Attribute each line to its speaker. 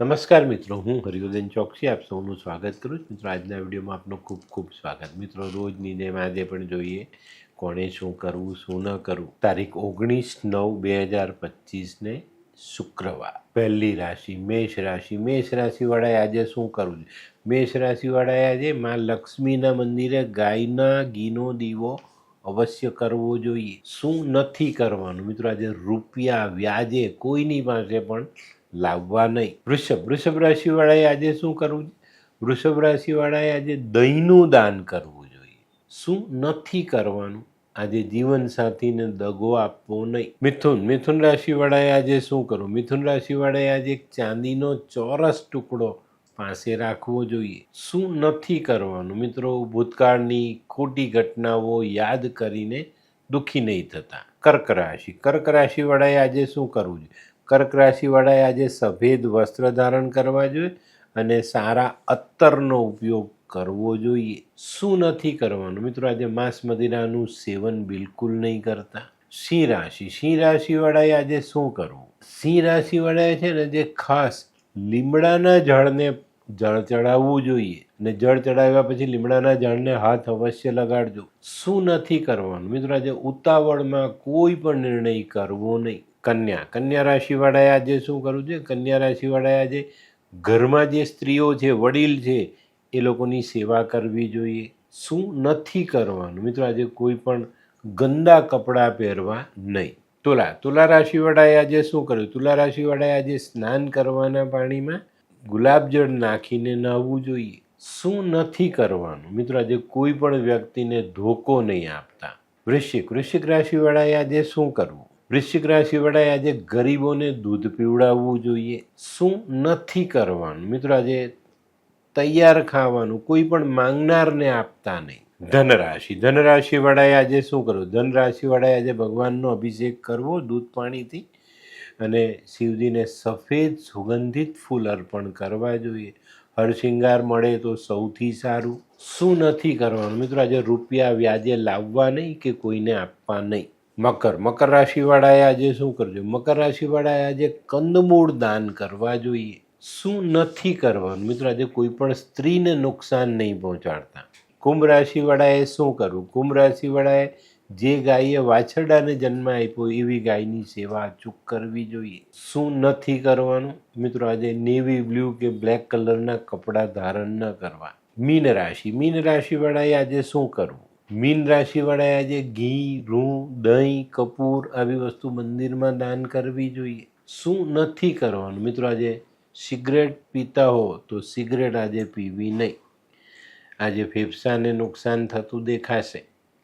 Speaker 1: નમસ્કાર મિત્રો, હું હરિવર્ધન ચોકસી, આપ સૌનું સ્વાગત કરું છું. મિત્રો, આજના વિડીયોમાં આપનું ખૂબ ખૂબ સ્વાગત. મિત્રો, રોજની જેમ આજે પણ જોઈએ, કોણે શું કરવું, શું ન કરવું. તારીખ ઓગણીસ નવ બે હજાર પચીસને શુક્રવાર. પહેલી રાશિ, મેષ રાશિ. મેષ રાશિવાળાએ આજે શું કરવું છે? મેષ રાશિવાળાએ આજે માં લક્ષ્મીના મંદિરે ગાયના ઘીનો દીવો અવશ્ય કરવો જોઈએ. શું નથી કરવાનું? મિત્રો, આજે રૂપિયા, વ્યાજે કોઈની પાસે પણ લાવવા નહીં વૃષભ વૃષભ રાશિવાળાએ આજે શું કરવું વૃષભ રાશિવાળાએ આજે દહીંનું દાન કરવું જોઈએ. શું નથી કરવાનું? આજે જીવનસાથીને દગો આપવો નહીં. મિથુન મિથુન રાશિવાળાએ આજે શું કરવું? મિથુન રાશિવાળાએ આજે એક ચાંદીનો ચોરસ ટુકડો પાસે રાખવો જોઈએ. શું નથી કરવાનું? મિત્રો, ભૂતકાળની ખોટી ઘટનાઓ યાદ કરીને દુઃખી નહીં થતા. કર્ક રાશિ, કર્ક રાશિવાળાએ આજે શું કરવું જોઈએ? કર્ક રાશિવાળાએ આજે સફેદ વસ્ત્ર ધારણ કરવા જોઈએ અને સારા અત્તરનો ઉપયોગ કરવો જોઈએ. શું નથી કરવાનું? મિત્રો, આજે માંસ મદિરાનું સેવન બિલકુલ નહીં કરતા. સિંહ રાશિ. સિંહ રાશિવાળાએ આજે શું કરવું? સિંહ રાશિવાળાએ છે ને જે ખાસ લીમડાના ઝાડને જળ ચડાવવું જોઈએ અને જળ ચડાવ્યા પછી લીમડાના ઝાડને હાથ અવશ્ય લગાડજો. શું નથી કરવાનું? મિત્રો, આજે ઉતાવળમાં કોઈ પણ નિર્ણય કરવો નહીં. કન્યા. કન્યા રાશિવાળાએ આજે શું કરવું છે કન્યા રાશિવાળાએ આજે ઘરમાં જે સ્ત્રીઓ છે, વડીલ છે, એ લોકોની સેવા કરવી જોઈએ. શું નથી કરવાનું? મિત્રો, આજે કોઈ પણ ગંદા કપડાં પહેરવા નહીં. તુલા. તુલા રાશિવાળાએ આજે શું કર્યું? તુલા રાશિવાળાએ આજે સ્નાન કરવાના પાણીમાં ગુલાબજળ નાખીને નહાવું જોઈએ. શું નથી કરવાનું? મિત્રો, આજે કોઈ પણ વ્યક્તિને ધોકો નહીં આપતા. વૃશ્ચિક. વૃશ્ચિક રાશિવાળાએ આજે શું કરવું? વૃશ્ચિક રાશિવાળાએ આજે ગરીબોને દૂધ પીવડાવવું જોઈએ. શું નથી કરવાનું? મિત્રો, આજે તૈયાર ખાવાનું, કોઈ પણ માંગનારને આપતા નહીં. ધનરાશિ. ધનરાશિવાળાએ આજે શું કરવું? ધનરાશિવાળાએ આજે ભગવાનનો અભિષેક કરવો દૂધ પાણીથી અને શિવજીને સફેદ સુગંધિત ફૂલ અર્પણ કરવા જોઈએ. હરશિંગાર મળે તો સૌથી સારું. શું નથી કરવાનું? મિત્રો, આજે રૂપિયા વ્યાજે લાવવા નહીં કે કોઈને આપવા નહીં? મકર. મકર રાશિવાળાએ આજે શું કરજો? મકર રાશિવાળાએ આજે કંદમૂળ દાન કરવા જોઈએ. શું નથી કરવાનું? મિત્રો, આજે કોઈ પણ સ્ત્રીને નુકસાન નહીં પહોંચાડતા. કુંભ રાશિવાળાએ શું કરવું? કુંભ રાશિવાળાએ જે ગાયે વાછરડાને જન્મ આપ્યો, એવી ગાયની સેવા અચૂક કરવી જોઈએ. શું નથી કરવાનું? મિત્રો, આજે નેવી બ્લુ કે બ્લેક કલરના કપડાં ધારણ ન કરવા. મીન રાશિ. મીન રાશિવાળાએ આજે શું કરવું? મીન રાશિવાળાએ આજે ઘી રૂ દહીં, કપૂર આવી વસ્તુ મંદિરમાં દાન કરવી જોઈએ. શું નથી કરવાનું? મિત્રો, આજે સિગરેટ પીતા હો તો સિગરેટ આજે પીવી નહીં. આજે ફેફસાને નુકસાન થતું દેખાશે.